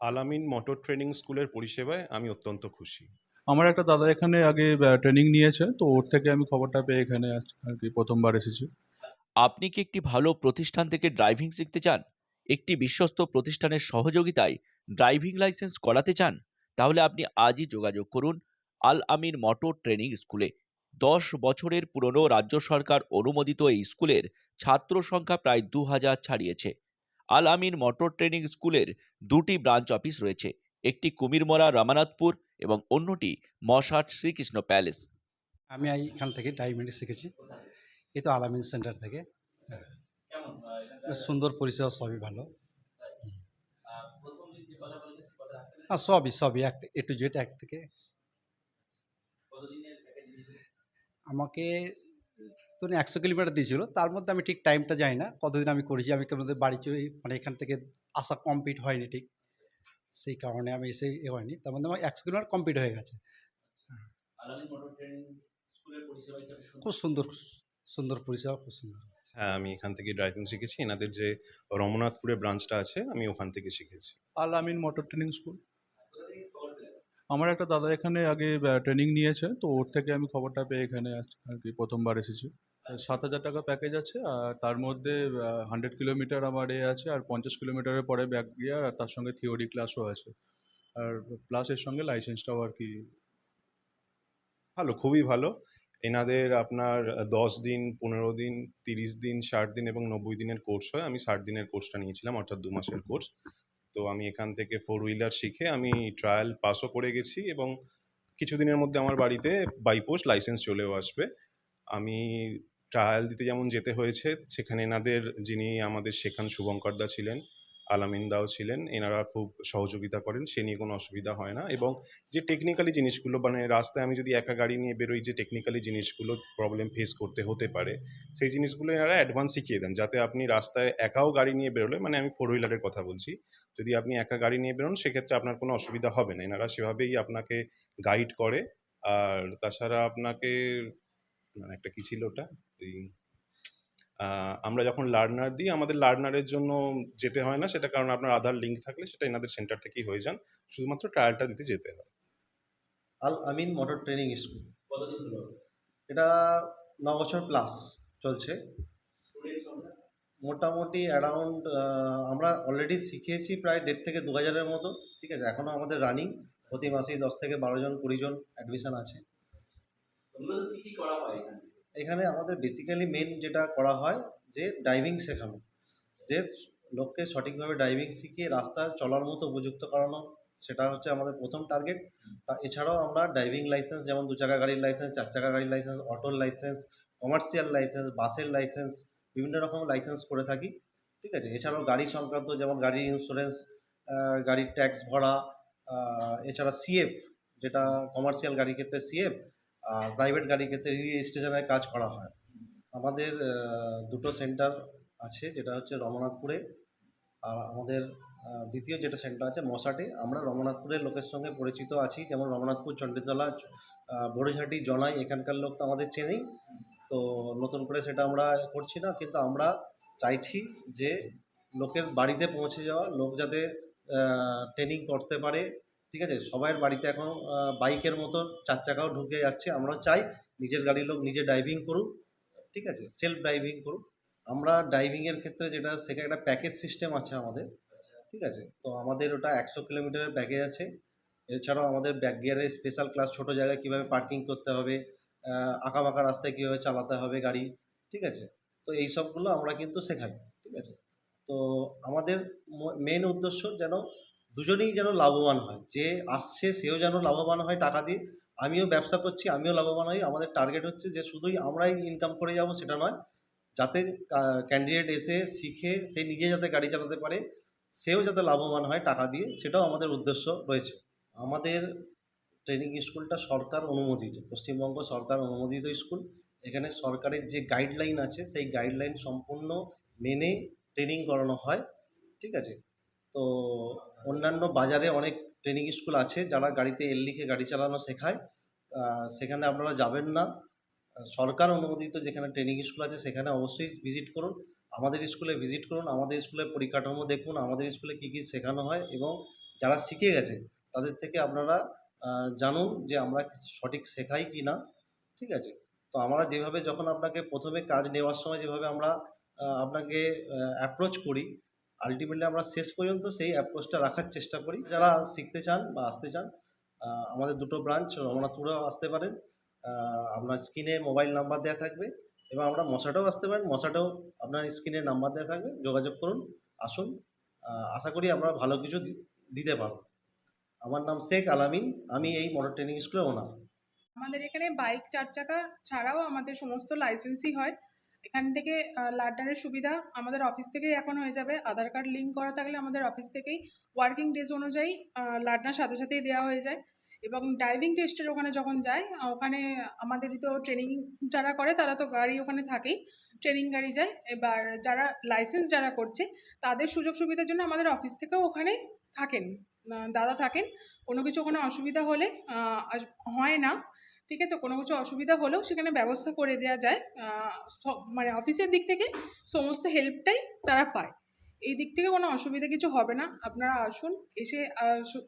আলামিন motor training স্কুলের পরিষেবায় আমি অত্যন্ত খুশি। আমার একটা দাদা এখানে আগে ট্রেনিং নিয়েছে তো ওর থেকে আমি খবরটা পেয়ে এখানে আর কি প্রথমবার এসেছি। আপনি কি একটি ভালো প্রতিষ্ঠান থেকে ড্রাইভিং শিখতে চান? একটি বিশ্বস্ত প্রতিষ্ঠানের সহযোগিতায় ড্রাইভিং লাইসেন্স করাতে চান? তাহলে আপনি আজই যোগাযোগ করুন আল আমিন মোটর ট্রেনিং স্কুলে। দশ বছরের পুরনো রাজ্য সরকার অনুমোদিত এই স্কুলের ছাত্র সংখ্যা প্রায় দু হাজার ছাড়িয়েছে। আল আমিন মোটর ট্রেনিং স্কুলের দুটি ব্রাঞ্চ অফিস রয়েছে। একটি কুমিরমরা রামানাথপুর এবং অন্যটি মশাট শ্রীকৃষ্ণ প্যালেস। আমি এইখান থেকে ডাইমেন্ড শিখেছি। এ তো আলামিন সেন্টার থেকে। সুন্দর পরিষেবা সবই ভালো। হ্যাঁ সবই সবই, এক, এ টু জেড এক থেকে। আমাকে তো উনি একশো কিলোমিটার দিয়েছিল। তার মধ্যে আমি ঠিক টাইমটা যাই না। কতদিন আমি করেছি আমি কেমন বাড়ি চলে মানে এখান থেকে আসা কমপ্লিট হয়নি ঠিক। সেই কারণে আমি এসে এ হয়নি। তার মধ্যে আমার একশো কিলোমিটার কমপ্লিট হয়ে গেছে। খুব সুন্দর সুন্দর পরিষেবা খুব সুন্দর। হ্যাঁ আমি এখান থেকে ড্রাইভিং শিখেছি। এনাদের যে রমনাথপুরে ব্রাঞ্চটা আছে আমি ওখান থেকে শিখেছি। Al Amin motor training school আমার একটা দাদা এখানে আগে ট্রেনিং নিয়েছে, তো ওর থেকে আমি খবরটা পেয়ে এখানে আর কি প্রথমবার এসেছি। সাত হাজার টাকা প্যাকেজ আছে, আর তার মধ্যে হান্ড্রেড কিলোমিটার আমার এ আছে, আর পঞ্চাশ কিলোমিটারের পরে ব্যাক গিয়ার আর তার সঙ্গে থিওরি ক্লাসও আছে। আর প্লাস এর সঙ্গে লাইসেন্সটাও আর কি ভালো, খুবই ভালো। এনাদের আপনার দশ দিন, পনেরো দিন, তিরিশ দিন, ষাট দিন এবং নব্বই দিনের কোর্স হয়। আমি ষাট দিনের কোর্সটা নিয়েছিলাম, অর্থাৎ দু মাসের কোর্স তো আমি এখান থেকে ফোর হুইলার শিখে আমি ট্রায়াল পাসও করে গেছি এবং কিছুদিনের মধ্যে আমার বাড়িতে বাইপোস্ট লাইসেন্স চলেও আসবে। আমি ট্রায়াল দিতে যেমন যেতে হয়েছে, সেখানে এনাদের যিনি আমাদের শেখান শুভঙ্কর দা ছিলেন আলামিন দাও ছিলেন, এনারা খুব সহযোগিতা করেন, সে নিয়ে কোনো অসুবিধা হয় না। এবং যে টেকনিক্যালি জিনিসগুলো মানে রাস্তায় আমি যদি একা গাড়ি নিয়ে বেরোই, যে টেকনিক্যালি জিনিসগুলো প্রবলেম ফেস করতে হতে পারে, সেই জিনিসগুলো এনারা অ্যাডভান্স শিখিয়ে দেন, যাতে আপনি রাস্তায় একাও গাড়ি নিয়ে বেরোলে মানে আমি ফোর হুইলারের কথা বলছি, যদি আপনি একা গাড়ি নিয়ে বেরোন, সেক্ষেত্রে আপনার কোনো অসুবিধা হবে না। এনারা সেভাবেই আপনাকে গাইড করে, আর তাছাড়া আপনাকে মানে একটা কী ছিল ওটা? আমরা যখন লার্নার দিই আমাদের লার্নারের জন্য যেতে হয় না। সেটা কারণ আপনার আধার লিঙ্ক থাকলে সেটা এনাদের সেন্টার থেকেই হয়ে যান। শুধুমাত্র ট্রায়ালটা দিতে যেতে হয়। Al Amin motor training school এটা ন বছর প্লাস চলছে। মোটামুটি অ্যারাউন্ড আমরা অলরেডি শিখিয়েছি প্রায় দেড় থেকে দু হাজারের মতো। ঠিক আছে? এখনও আমাদের রানিং প্রতি মাসেই দশ থেকে বারো জন কুড়ি জন অ্যাডমিশন আছে। এখানে আমাদের বেসিক্যালি মেন যেটা করা হয় যে ড্রাইভিং শেখানো। যে লোককে সঠিকভাবে ড্রাইভিং শিখিয়ে রাস্তায় চলার মতো উপযুক্ত করানো, সেটা হচ্ছে আমাদের প্রথম টার্গেট তা এছাড়াও আমরা ড্রাইভিং লাইসেন্স যেমন দু চাকা গাড়ির লাইসেন্স চার চাকা গাড়ির লাইসেন্স অটোর লাইসেন্স কমার্শিয়াল লাইসেন্স বাসের লাইসেন্স বিভিন্ন রকম লাইসেন্স করে থাকি, ঠিক আছে? এছাড়াও গাড়ি সংক্রান্ত যেমন গাড়ির ইন্স্যুরেন্স গাড়ির ট্যাক্স ভরা এছাড়া সিএফ যেটা কমার্শিয়াল গাড়ির ক্ষেত্রে সিএফ আর প্রাইভেট গাড়ির ক্ষেত্রে রেজিস্ট্রেশনের কাজ করা হয়। আমাদের দুটো সেন্টার আছে, যেটা হচ্ছে রমনাথপুরে আর আমাদের দ্বিতীয় যেটা সেন্টার আছে মশাটে। আমরা রমনাথপুরের লোকের সঙ্গে পরিচিত আছি, যেমন রমনাথপুর চণ্ডীতলা বড়িঝাটি, জনাই, এখানকার লোক তো আমাদের চেনেই। তো নতুন করে সেটা আমরা করছি না, কিন্তু আমরা চাইছি যে লোকের বাড়িতে পৌঁছে যাওয়া, লোক যাতে ট্রেনিং করতে পারে ঠিক আছে? সবাইয়ের বাড়িতে এখন বাইকের মতো চার চাকাও ঢুকে যাচ্ছে। আমরাও চাই নিজের গাড়ির লোক নিজে ড্রাইভিং করুক, ঠিক আছে? সেলফ ড্রাইভিং করুক। আমরা ড্রাইভিংয়ের ক্ষেত্রে যেটা, সেখানে একটা প্যাকেজ সিস্টেম আছে আমাদের, ঠিক আছে? তো আমাদের ওটা একশো কিলোমিটারের প্যাকেজ আছে। এছাড়াও আমাদের ব্যাক গিয়ারের স্পেশাল ক্লাস ছোটো জায়গায় কীভাবে পার্কিং করতে হবে আঁকা বাঁকা রাস্তায় কীভাবে চালাতে হবে গাড়ি, ঠিক আছে? তো এই সবগুলো আমরা কিন্তু শেখাই, ঠিক আছে? তো আমাদের মেন উদ্দেশ্য যেন দুজনেই যেন লাভবান হয়। যে আসছে সেও যেন লাভবান হয় টাকা দিয়ে। আমিও ব্যবসা করছি, আমিও লাভবান হই। আমাদের টার্গেট হচ্ছে যে শুধুই আমরাই ইনকাম করে যাব সেটা নয়। যাতে ক্যান্ডিডেট এসে শিখে, সে নিজে যাতে গাড়ি চালাতে পারে, সেও যাতে লাভবান হয় টাকা দিয়ে, সেটাও আমাদের উদ্দেশ্য রয়েছে। আমাদের ট্রেনিং স্কুলটা সরকার অনুমোদিত, পশ্চিমবঙ্গ সরকার অনুমোদিত স্কুল এখানে সরকারের যে গাইডলাইন আছে, সেই গাইডলাইন সম্পূর্ণ মেনে ট্রেনিং করানো হয়। ঠিক আছে? তো অন্যান্য বাজারে অনেক ট্রেনিং স্কুল আছে যারা গাড়িতে এল লিখে গাড়ি চালানো শেখায়। সেখানে আপনারা যাবেন না। সরকার অনুমোদিত যেখানে ট্রেনিং স্কুল আছে সেখানে অবশ্যই ভিজিট করুন। আমাদের স্কুলে ভিজিট করুন। আমাদের স্কুলের পরিকাঠামো দেখুন। আমাদের স্কুলে কী কী শেখানো হয় এবং যারা শিখে গেছে তাদের থেকে আপনারা জানুন যে আমরা সঠিক শেখাই কি না। ঠিক আছে? তো আমরা যেভাবে যখন আপনাকে প্রথমে কাজ নেওয়ার সময় যেভাবে আমরা আপনাকে অ্যাপ্রোচ করি আলটিমেটলি আমরা শেষ পর্যন্ত সেই অ্যাপ্রোচটা রাখার চেষ্টা করি। যারা শিখতে চান বা আসতে চান আমাদের দুটো ব্রাঞ্চ রমনাথপুরেও আসতে পারেন। আপনার স্ক্রিনে মোবাইল নাম্বার দেওয়া থাকবে এবং আমরা মশাটাও আসতে পারেন। মশাটাও আপনার স্ক্রিনে নাম্বার দেওয়া থাকবে। যোগাযোগ করুন, আসুন। আশা করি আমরা ভালো কিছু দিতে পারব। আমার নাম শেখ আলামিন। আমি এই মোটর ট্রেনিং স্কুলের ওনার আমাদের এখানে বাইক চার চাকা ছাড়াও আমাদের সমস্ত লাইসেন্সই হয়। এখান থেকে লার্নারের সুবিধা আমাদের অফিস থেকেই এখন হয়ে যাবে। আধার কার্ড লিঙ্ক করা থাকলে আমাদের অফিস থেকেই ওয়ার্কিং ডেজ অনুযায়ী লার্নার সাথে সাথেই দেওয়া হয়ে যায়। এবং ড্রাইভিং টেস্টের ওখানে যখন যায় ওখানে আমাদেরই তো ট্রেনিং যারা করে তারা তো গাড়ি ওখানে থাকেই, ট্রেনিং গাড়ি যায়। এবার যারা লাইসেন্স যারা করছে, তাদের সুযোগ সুবিধার জন্য আমাদের অফিস থেকেও ওখানে থাকেন দাদা থাকেন। কোনো কিছু ওখানে অসুবিধা হলে হয় না। ঠিক আছে, কোনো কিছু অসুবিধা হলেও সেখানে ব্যবস্থা করে দেওয়া যায়। মানে অফিসের দিক থেকে সমস্ত হেল্পটাই তারা পায়। এই দিক থেকে কোনো অসুবিধা কিছু হবে না। আপনারা আসুন, এসে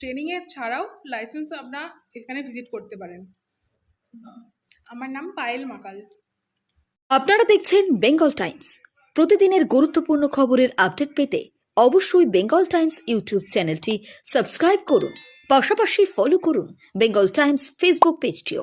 ট্রেনিংয়ে ছাড়াও লাইসেন্স আপনারা এখানে ভিজিট করতে পারেন। আমার নাম পায়েল মাকাল। আপনারা দেখছেন বেঙ্গল টাইমস। প্রতিদিনের গুরুত্বপূর্ণ খবরের আপডেট পেতে অবশ্যই বেঙ্গল টাইমস ইউটিউব চ্যানেলটি সাবস্ক্রাইব করুন। পাশাপাশি ফলো করুন বেঙ্গল টাইমস ফেসবুক পেজটিও